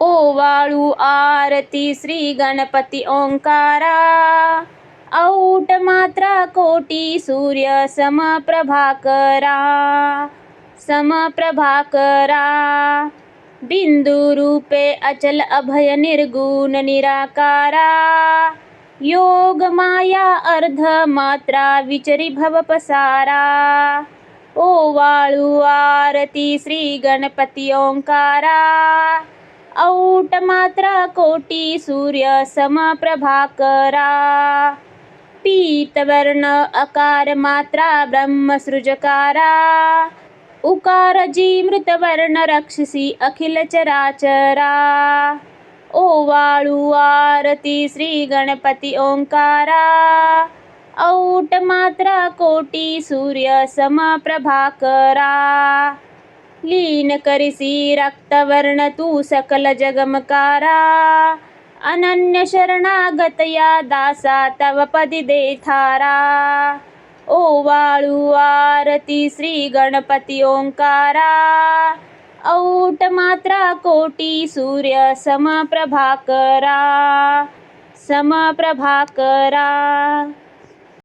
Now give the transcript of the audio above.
ओवाळू आरती श्री गणपति ओंकारा. औट मात्रा कोटी सूर्य समप्रभाकरा बिंदू रूपे अचल अभय निर्गुण निराकारा. योग माया अर्ध मात्रा विचरी भव पसारा. ओवाळू आरती श्री गणपति ओंकारा. औट मात्रा कोटी सूर्य समप्रभाकरा पीतवर्ण अकार मात्रा ब्रह्म सृजकारा उकार जी मृतवर्ण रक्षसी अखिल चराचरा श्री गणपती ओंकारा औट मात्रा कोटी सूर्य समप्रभाकरा लीन करिसी रक्तवर्ण तू सकल जगमकारा अनन्य शरणागतया दासा तव पदी देथारा ओवाळू आरती श्री गणपती ओंकारा औट मात्रा कोटी सूर्य समप्रभाकरा समप्रभाकरा